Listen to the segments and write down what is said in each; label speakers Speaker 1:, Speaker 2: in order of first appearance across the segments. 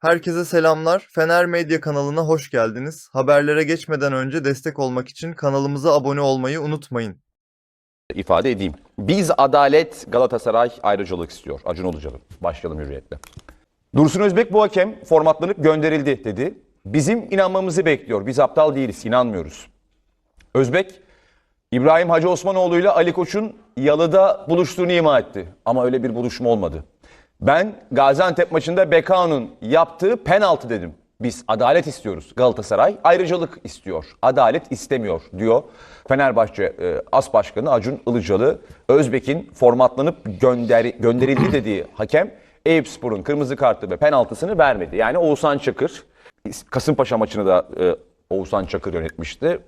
Speaker 1: Herkese selamlar. Fener Medya kanalına hoş geldiniz. Haberlere geçmeden önce destek olmak için kanalımıza abone olmayı unutmayın.
Speaker 2: ifade edeyim. Biz adalet Galatasaray ayrıcalık istiyor. Acun Ilıcalı. Başlayalım hürriyetle. Dursun Özbek bu hakem formatlanıp gönderildi dedi. Bizim inanmamızı bekliyor. Biz aptal değiliz, inanmıyoruz. Özbek, İbrahim Hacı Osmanoğlu ile Ali Koç'un yalıda buluştuğunu ima etti. Ama öyle bir buluşma olmadı. Ben Gaziantep maçında Bekao'nun yaptığı penaltı dedim. Biz adalet istiyoruz. Galatasaray ayrıcalık istiyor. Adalet istemiyor diyor. Fenerbahçe e, As Başkanı Acun Ilıcalı Özbek'in formatlanıp gönder, gönderildi dediği hakem Eyüpspor'un kırmızı kartı ve penaltısını vermedi. Yani Oğuzhan Çakır Kasımpaşa maçını da e, Oğuzhan Çakır yönetmişti.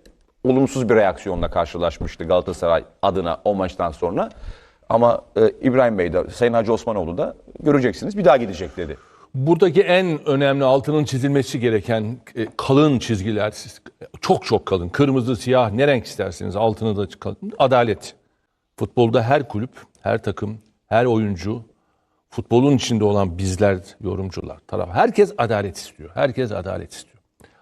Speaker 2: Olumsuz bir reaksiyonla karşılaşmıştı Galatasaray adına o maçtan sonra. Ama e, İbrahim Bey de Sayın Hacı Osmanoğlu da göreceksiniz bir daha gidecek dedi.
Speaker 3: Buradaki en önemli altının çizilmesi gereken e, kalın çizgiler, çok çok kalın, kırmızı, siyah, ne renk isterseniz altını da kalın. Adalet. Futbolda her kulüp, her takım, her oyuncu, futbolun içinde olan bizler, yorumcular, taraf. Herkes adalet istiyor. Herkes adalet istiyor.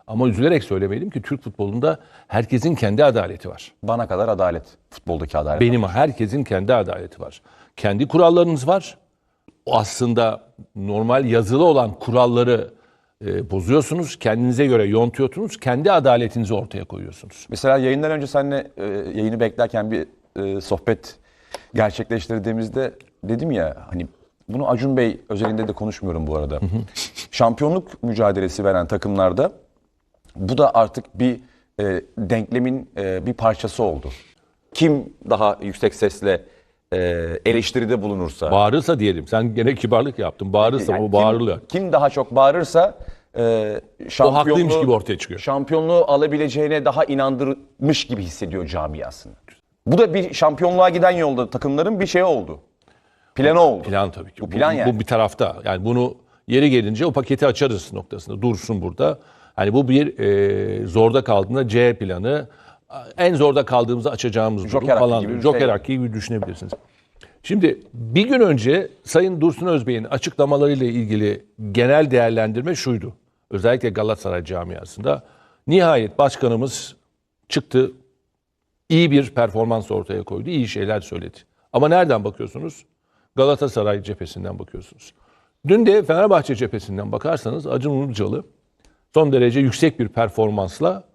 Speaker 3: Ama üzülerek söylemeliyim ki Türk futbolunda herkesin kendi adaleti var.
Speaker 2: Bana kadar adalet, futboldaki adalet.
Speaker 3: Benim herkesin kendi adaleti var. Kendi kurallarınız var. O aslında normal yazılı olan kuralları e, bozuyorsunuz. Kendinize göre yontuyorsunuz. Kendi adaletinizi ortaya koyuyorsunuz.
Speaker 2: Mesela yayından önce seninle e, yayını beklerken bir e, sohbet gerçekleştirdiğimizde dedim ya hani bunu Acun Bey özelinde de konuşmuyorum bu arada. Şampiyonluk mücadelesi veren takımlarda bu da artık bir e, denklemin e, bir parçası oldu. Kim daha yüksek sesle e, eleştiride bulunursa,
Speaker 3: Bağırırsa diyelim. Sen gene kibarlık yaptın. Bağırırsa
Speaker 2: yani
Speaker 3: o
Speaker 2: kim-
Speaker 3: bağırılıyor.
Speaker 2: Kim, daha çok bağırırsa e, şampiyonluğu,
Speaker 3: haklıymış gibi ortaya çıkıyor.
Speaker 2: Şampiyonluğu alabileceğine daha inandırmış gibi hissediyor camiasını. Bu da bir şampiyonluğa giden yolda takımların bir şey oldu. Planı oldu.
Speaker 3: Plan tabii ki.
Speaker 2: Bu plan yani.
Speaker 3: Bu bir tarafta. Yani bunu yeri gelince o paketi açarız noktasında. Dursun burada. Hani bu bir e, zorda kaldığında C planı. En zorda kaldığımızda açacağımız durum
Speaker 2: Joker
Speaker 3: falan.
Speaker 2: gibi
Speaker 3: Joker
Speaker 2: şey.
Speaker 3: hakkı gibi düşünebilirsiniz. Şimdi bir gün önce Sayın Dursun Özbey'in açıklamalarıyla ilgili genel değerlendirme şuydu. Özellikle Galatasaray camiasında. Nihayet başkanımız çıktı, iyi bir performans ortaya koydu, iyi şeyler söyledi. Ama nereden bakıyorsunuz? Galatasaray cephesinden bakıyorsunuz. Dün de Fenerbahçe cephesinden bakarsanız Acun Ilıcalı son derece yüksek bir performansla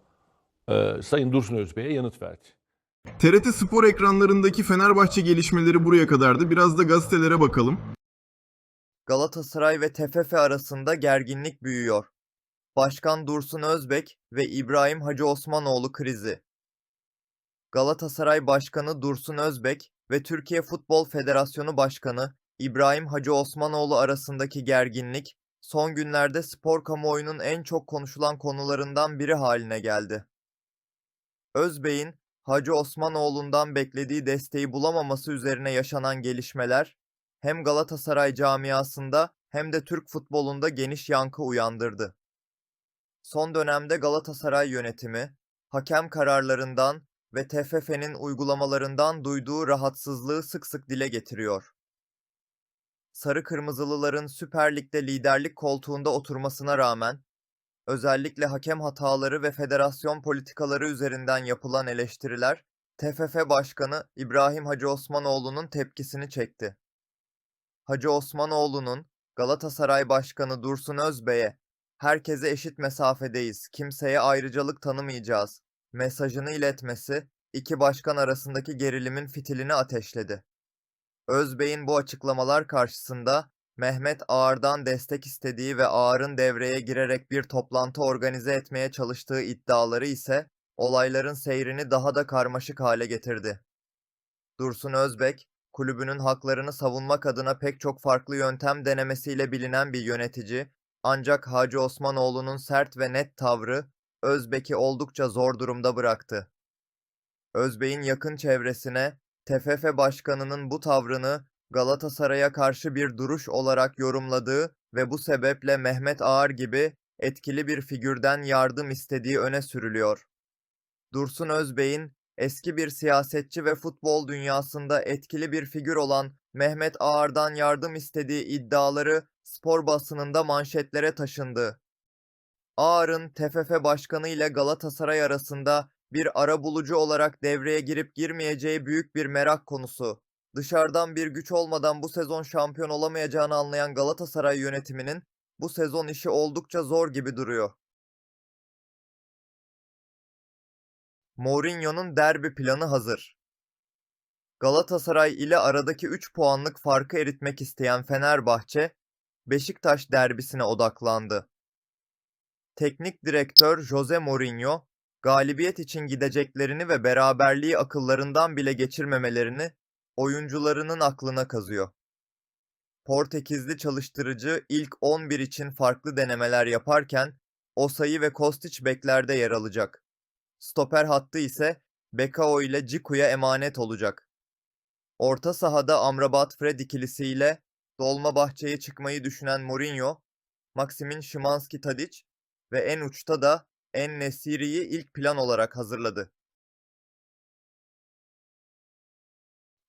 Speaker 3: e, Sayın Dursun Özbey'e yanıt verdi.
Speaker 4: TRT Spor ekranlarındaki Fenerbahçe gelişmeleri buraya kadardı. Biraz da gazetelere bakalım.
Speaker 1: Galatasaray ve TFF arasında gerginlik büyüyor. Başkan Dursun Özbek ve İbrahim Hacı Osmanoğlu krizi. Galatasaray Başkanı Dursun Özbek ve Türkiye Futbol Federasyonu Başkanı İbrahim Hacı Osmanoğlu arasındaki gerginlik son günlerde spor kamuoyunun en çok konuşulan konularından biri haline geldi. Özbey'in Hacı Osmanoğlu'ndan beklediği desteği bulamaması üzerine yaşanan gelişmeler hem Galatasaray camiasında hem de Türk futbolunda geniş yankı uyandırdı. Son dönemde Galatasaray yönetimi, hakem kararlarından ve TFF'nin uygulamalarından duyduğu rahatsızlığı sık sık dile getiriyor. Sarı Kırmızılıların Süper Lig'de liderlik koltuğunda oturmasına rağmen, özellikle hakem hataları ve federasyon politikaları üzerinden yapılan eleştiriler, TFF Başkanı İbrahim Hacı Osmanoğlu'nun tepkisini çekti. Hacı Osmanoğlu'nun Galatasaray Başkanı Dursun Özbey'e herkese eşit mesafedeyiz, kimseye ayrıcalık tanımayacağız mesajını iletmesi iki başkan arasındaki gerilimin fitilini ateşledi. Özbey'in bu açıklamalar karşısında Mehmet Ağar'dan destek istediği ve Ağar'ın devreye girerek bir toplantı organize etmeye çalıştığı iddiaları ise olayların seyrini daha da karmaşık hale getirdi. Dursun Özbek, kulübünün haklarını savunmak adına pek çok farklı yöntem denemesiyle bilinen bir yönetici, ancak Hacı Osmanoğlu'nun sert ve net tavrı Özbek'i oldukça zor durumda bıraktı. Özbek'in yakın çevresine TFF başkanının bu tavrını Galatasaray'a karşı bir duruş olarak yorumladığı ve bu sebeple Mehmet Ağar gibi etkili bir figürden yardım istediği öne sürülüyor. Dursun Özbek'in eski bir siyasetçi ve futbol dünyasında etkili bir figür olan Mehmet Ağar'dan yardım istediği iddiaları spor basınında manşetlere taşındı. Ağar'ın TFF Başkanı ile Galatasaray arasında bir ara bulucu olarak devreye girip girmeyeceği büyük bir merak konusu. Dışarıdan bir güç olmadan bu sezon şampiyon olamayacağını anlayan Galatasaray yönetiminin bu sezon işi oldukça zor gibi duruyor. Mourinho'nun derbi planı hazır. Galatasaray ile aradaki 3 puanlık farkı eritmek isteyen Fenerbahçe, Beşiktaş derbisine odaklandı. Teknik direktör Jose Mourinho, galibiyet için gideceklerini ve beraberliği akıllarından bile geçirmemelerini oyuncularının aklına kazıyor. Portekizli çalıştırıcı ilk 11 için farklı denemeler yaparken Osayi ve Kostić beklerde yer alacak. Stoper hattı ise Bekao ile Ciku'ya emanet olacak. Orta sahada Amrabat Fred ikilisiyle Dolmabahçe'ye çıkmayı düşünen Mourinho, Maximin Szymanski Tadic ve en uçta da En Nesiri'yi ilk plan olarak hazırladı.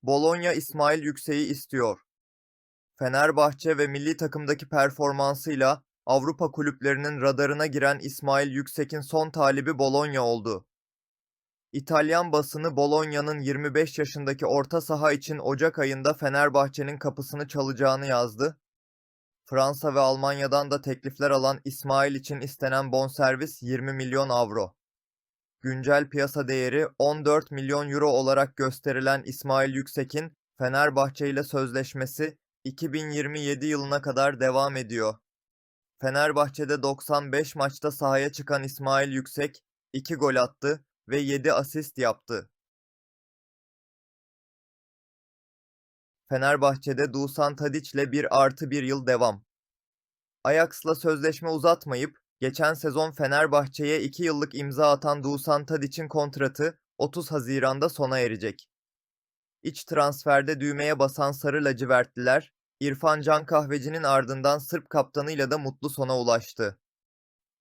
Speaker 1: Bologna İsmail Yüksek'i istiyor. Fenerbahçe ve milli takımdaki performansıyla Avrupa kulüplerinin radarına giren İsmail Yüksek'in son talibi Bologna oldu. İtalyan basını Bologna'nın 25 yaşındaki orta saha için Ocak ayında Fenerbahçe'nin kapısını çalacağını yazdı. Fransa ve Almanya'dan da teklifler alan İsmail için istenen bonservis 20 milyon avro. Güncel piyasa değeri 14 milyon euro olarak gösterilen İsmail Yüksek'in Fenerbahçe ile sözleşmesi 2027 yılına kadar devam ediyor. Fenerbahçe'de 95 maçta sahaya çıkan İsmail Yüksek 2 gol attı ve 7 asist yaptı. Fenerbahçe'de Dusan Tadiç'le 1 artı 1 yıl devam. Ajax'la sözleşme uzatmayıp geçen sezon Fenerbahçe'ye 2 yıllık imza atan Dusan Tadiç'in kontratı 30 Haziran'da sona erecek. İç transferde düğmeye basan Sarı Lacivertliler, İrfan Can Kahveci'nin ardından Sırp kaptanıyla da mutlu sona ulaştı.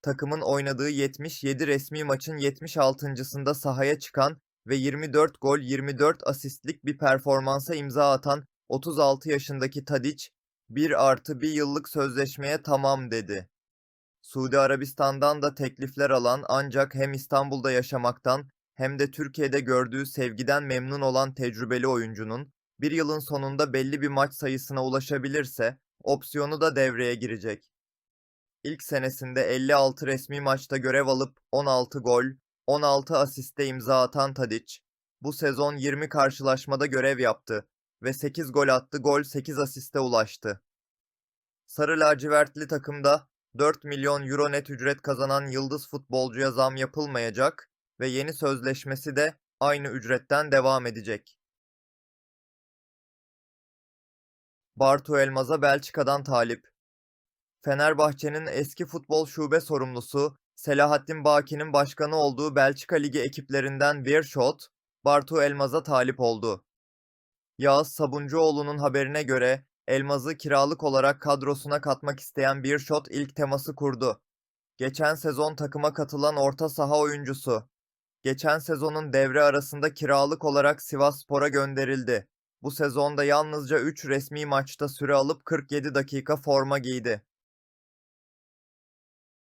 Speaker 1: Takımın oynadığı 77 resmi maçın 76.sında sahaya çıkan ve 24 gol 24 asistlik bir performansa imza atan 36 yaşındaki Tadic, 1 artı 1 yıllık sözleşmeye tamam dedi. Suudi Arabistan'dan da teklifler alan ancak hem İstanbul'da yaşamaktan hem de Türkiye'de gördüğü sevgiden memnun olan tecrübeli oyuncunun bir yılın sonunda belli bir maç sayısına ulaşabilirse opsiyonu da devreye girecek. İlk senesinde 56 resmi maçta görev alıp 16 gol, 16 asiste imza atan Tadic, bu sezon 20 karşılaşmada görev yaptı ve 8 gol attı, gol 8 asiste ulaştı. Sarı lacivertli takımda 4 milyon euro net ücret kazanan yıldız futbolcuya zam yapılmayacak ve yeni sözleşmesi de aynı ücretten devam edecek. Bartu Elmaz'a Belçika'dan talip. Fenerbahçe'nin eski futbol şube sorumlusu Selahattin Baki'nin başkanı olduğu Belçika Ligi ekiplerinden Weerschot, Bartu Elmaz'a talip oldu. Yağız Sabuncuoğlu'nun haberine göre Elmaz'ı kiralık olarak kadrosuna katmak isteyen Weerschot ilk teması kurdu. Geçen sezon takıma katılan orta saha oyuncusu. Geçen sezonun devre arasında kiralık olarak Sivasspor'a gönderildi. Bu sezonda yalnızca 3 resmi maçta süre alıp 47 dakika forma giydi.